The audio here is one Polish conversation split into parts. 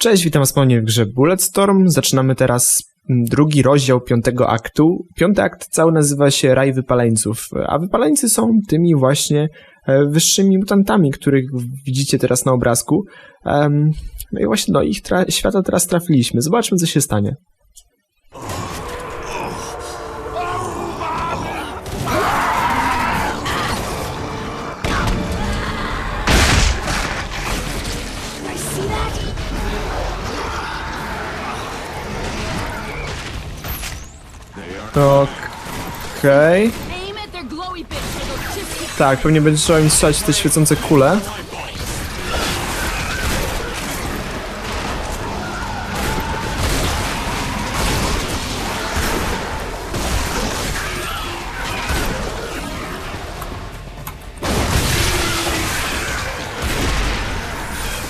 Cześć, witam was ponownie w grze Bulletstorm. Zaczynamy teraz drugi rozdział piątego aktu. Piąty akt cały nazywa się Raj Wypaleńców, a Wypaleńcy są tymi właśnie e, wyższymi mutantami, których widzicie teraz na obrazku. No i właśnie do ich tra- świata teraz trafiliśmy. Zobaczmy, co się stanie. Just hit Tak, pewnie będzie trzeba im strzelać te świecące kule.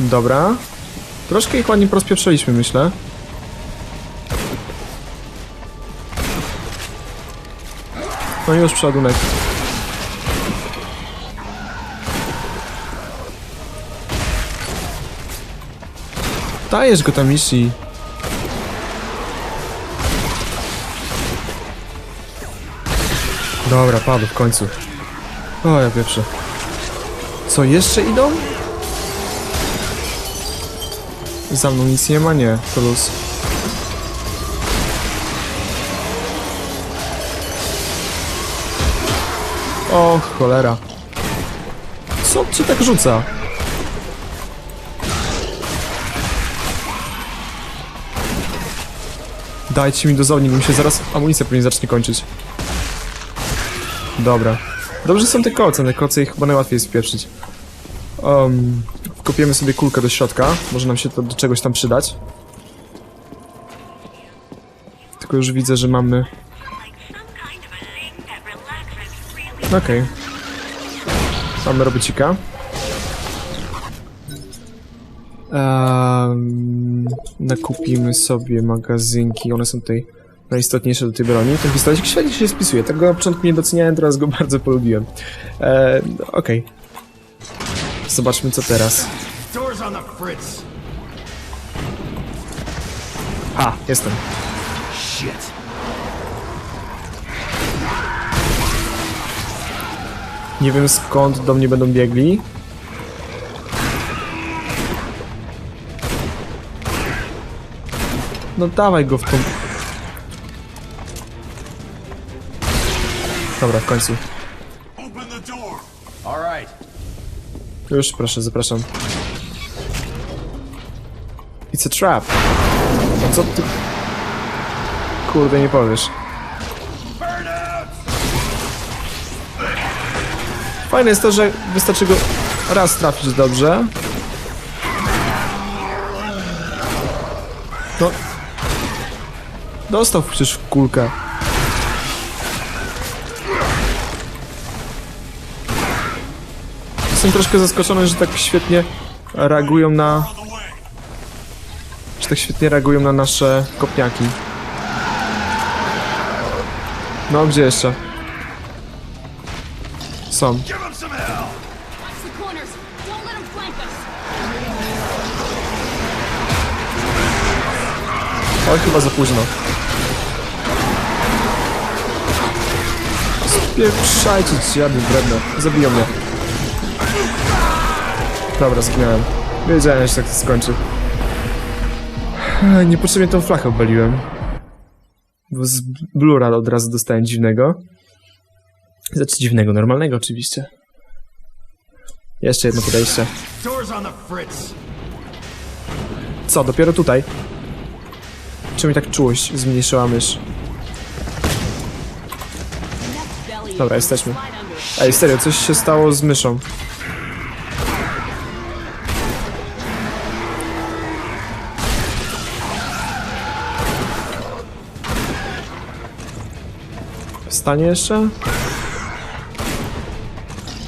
Dobra. Troszkę ich ładnie rozpieprzaliśmy, myślę. No już przeładunek. Dajesz go tam Ishi. Dobra, padł w końcu. O, ja pierwszy. Co, jeszcze idą? Za mną nic nie ma? Nie, to luz. O, cholera. Co cię tak rzuca? Dajcie mi dozownik, mi się zaraz amunicja pewnie zacznie kończyć. Dobra. Dobrze są te koce, te koce ich chyba najłatwiej jest spieprzyć. Um, wkopiemy sobie kulkę do środka, może nam się to do czegoś tam przydać. Tylko już widzę, że mamy... Okej. Mamy robocika. Um, nakupimy sobie magazynki, one są tutaj najistotniejsze do tej broni. Ten pistolecik świetnie się spisuje, tego na początku nie doceniałem, teraz go bardzo polubiłem. E, Okej. Zobaczmy co teraz. Doors on the fritz. A, jestem. Shit. Nie wiem skąd do mnie będą biegli. No dawaj go w tą... Dobra, w końcu. Już, proszę, zapraszam. It's a trap. Co ty... Kurde, nie powiesz. Fajne jest to, że wystarczy go raz trafić dobrze. No... Dostał przecież kulkę. Jestem troszkę zaskoczony, że tak świetnie reagują na... Że tak świetnie reagują na nasze kopniaki. No, gdzie jeszcze? Us. Oj, chyba za późno. Spieprzajcie dziady wredne. Zabiją mnie. Dobra, zginąłem. Wiedziałem, że tak to skończy. Niepotrzebnie tą flachę obaliłem. Z blura od razu dostałem dziwnego. Znaczy dziwnego, normalnego oczywiście. Jeszcze jedno podejście. Co, dopiero tutaj? Czy mi tak czułość zmniejszyła mysz? Dobra, jesteśmy. Ej, serio, coś się stało z myszą. Wstanie jeszcze?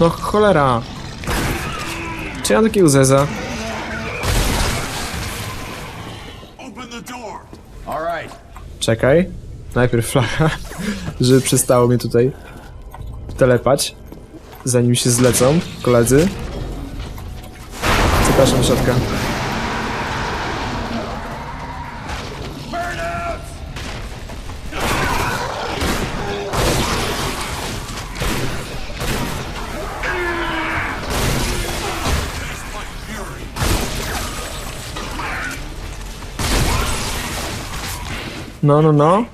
No cholera. Czy ja mam takiego zeza? Open the door. All right. Czekaj. Najpierw flacha, żeby przestało mnie tutaj telepać, zanim się zlecą koledzy. Zapraszam do środka. No, no, no.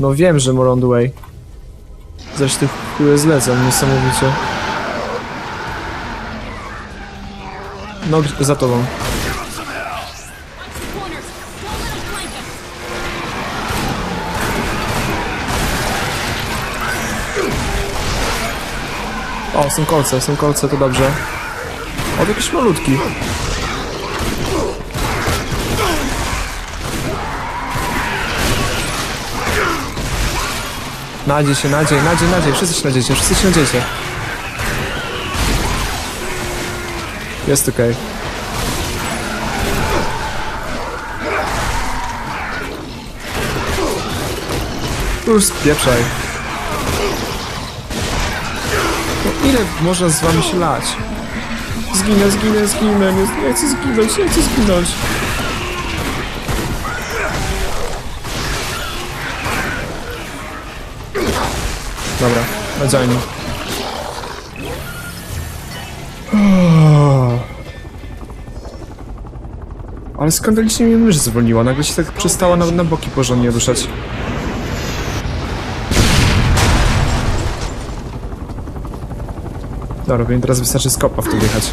No wiem, że more on the way. Zaś tych chuje zlecam, niesamowicie. No, za tobą. O, są kolce, są kolce, to dobrze. O, to jakiś malutki. Nadzie się, nadziej, nadziej, nadziej, wszyscy się nadziejcie, wszyscy się nadziejcie. Jest okej. Już spieprzaj. No ile można z wami się lać? Zginę, zginę, zginę, nie, nie chcę zginąć, nie chcę zginąć. Dobra, nadziajmy. Ale skandalicznie mnie mysz zwolniła, nagle się tak przestała na, na boki porządnie ruszać. Dobra, więc teraz wystarczy skopa w to wjechać.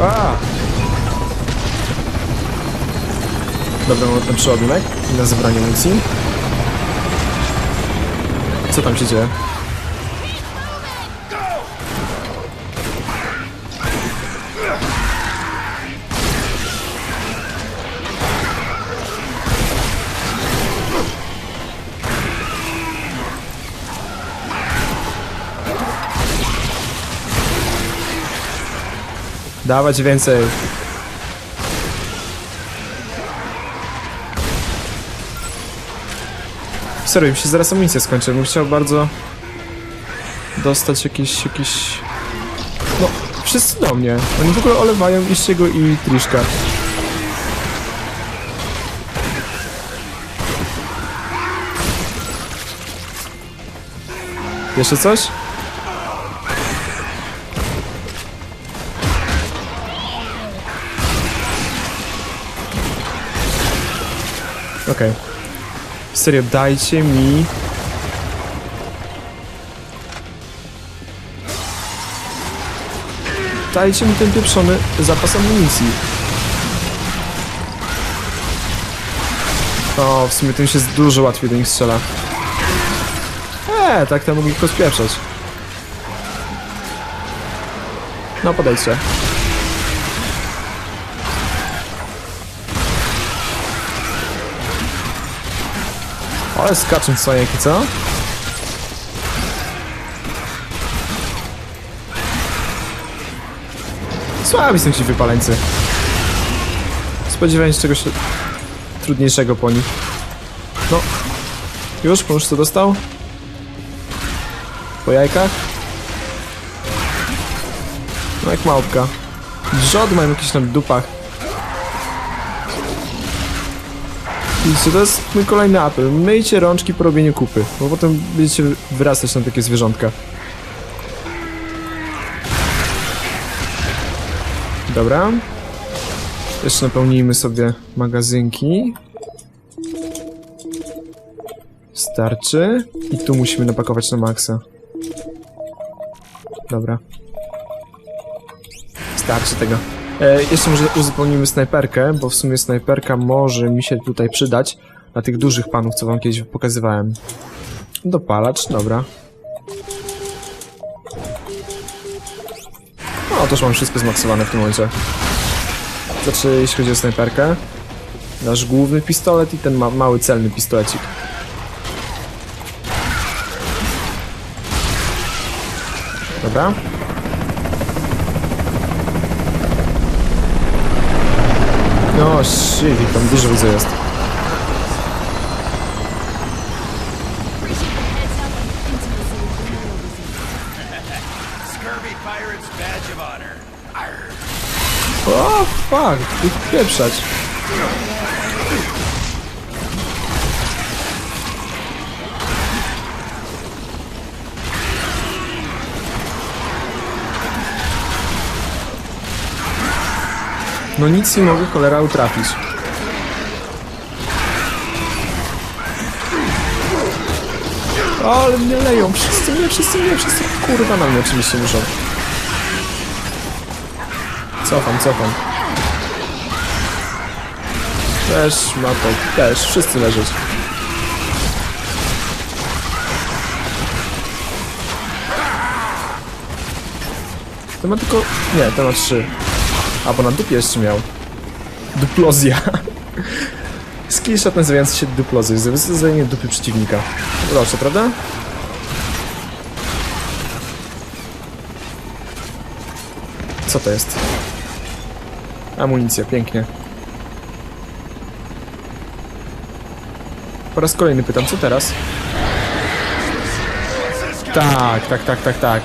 A! Dobra, mamy ten przeładunek i na zebranie amunicji. Co tam się dzieje? Dawać więcej. Serio, mi się zaraz amunicja skończy. Bym chciał bardzo dostać jakieś, jakieś... No, wszyscy do mnie. Oni w ogóle olewają Iściego i Triszka. Jeszcze coś? Okej. Serio, dajcie mi... Dajcie mi ten pieprzony zapas amunicji. O, w sumie tym się dużo łatwiej do nich strzela. Eee, tak to mogli tylko spieprzać. No, podejdźcie. Ale skacząc są jaki, co? Słabi są ci wypaleńcy. Spodziewałem się czegoś trudniejszego po nich. No. Już? Pomóż co dostał? Po jajkach? No jak małpka. Drzody mają jakieś tam dupach. Widzicie, to jest mój kolejny apel. Myjcie rączki po robieniu kupy, bo potem będziecie wyrastać na takie zwierzątka. Dobra. Jeszcze napełnijmy sobie magazynki. Starczy. I tu musimy napakować na maksa. Dobra. Starczy tego. E, jeszcze może uzupełnimy snajperkę, bo w sumie snajperka może mi się tutaj przydać na tych dużych panów, co wam kiedyś pokazywałem. Dopalacz, dobra. No, też mam wszystko zmaksowane w tym momencie. Znaczy, jeśli chodzi o snajperkę, nasz główny pistolet i ten ma mały celny pistolecik. Dobra. No, shit, ich tam dużo widzę jest. Appreciate the heads up on the intimacy of the metal disease. Scurvy Pirate's badge of honor. Arr. O, fuck, ich pieprzać. No nic nie mogę cholera utrafić. Ale mnie leją, wszyscy mnie, wszyscy mnie, wszyscy kurwa na mnie oczywiście muszą. Cofam, cofam. Też, matek, też, wszyscy leżeć. To ma tylko... Nie, to ma trzy. A, bo na dupie jeszcze miał. Duplozja. Skillshot nazywający się duplozją. Zawysadzenie dupy przeciwnika. Proszę, prawda? Co to jest? Amunicja, pięknie. Po raz kolejny pytam, co teraz? Tak, tak, tak, tak, tak.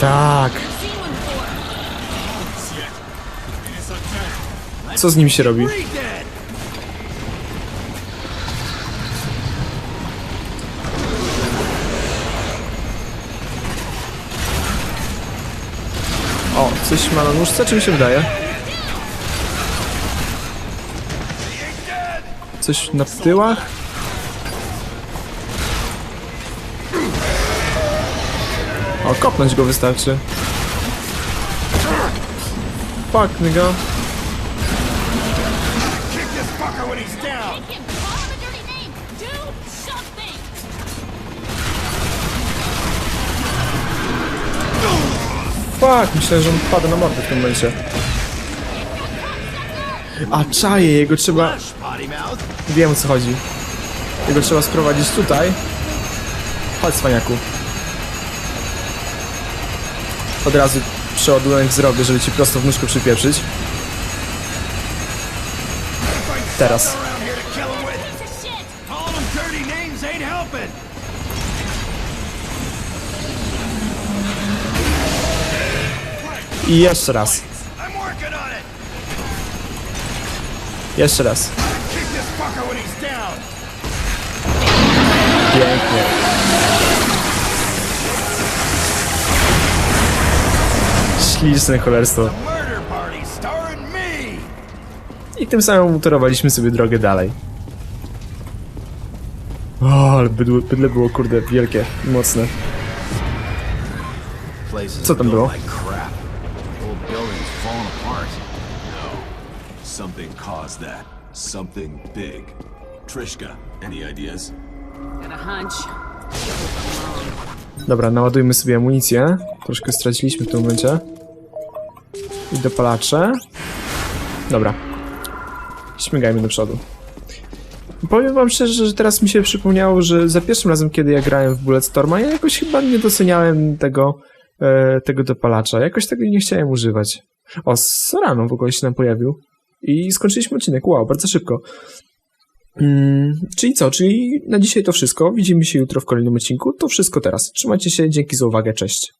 Tak. Co z nim się robi? Coś ma na nóżce, czy mi się wydaje? Coś na tyłach? O, kopnąć go wystarczy. Fuck, nigga. Fuck, myślałem, że on pada na mordę w tym momencie. A, czaje, jego trzeba... Wiem o co chodzi. Jego trzeba sprowadzić tutaj. Chodź, cwaniaku. Od razu przeładunek zrobię, żeby ci prosto w nóżkę przypieprzyć. Teraz. I jeszcze raz. Jeszcze raz. Pięknie. Śliczne cholerstwo. I tym samym utorowaliśmy sobie drogę dalej. O, ale bydło, bydle było kurde wielkie mocne. Co tam było? Falling apart. No. Something caused that. Something big. Trishka, any ideas? Got a hunch. Dobra, naładujmy sobie amunicję. Troszkę straciliśmy w tym momencie. I dopalacze. Dobra. Śmigajmy do przodu. Powiem wam szczerze, że teraz mi się przypomniało, że za pierwszym razem, kiedy ja grałem w Bulletstorma, ja jakoś chyba nie doceniałem tego, e, tego dopalacza. Jakoś tego nie chciałem używać. O, Sorano w ogóle się nam pojawił. I skończyliśmy odcinek. Wow, bardzo szybko. Mm, czyli co? Czyli na dzisiaj to wszystko. Widzimy się jutro w kolejnym odcinku. To wszystko teraz. Trzymajcie się, dzięki za uwagę, cześć.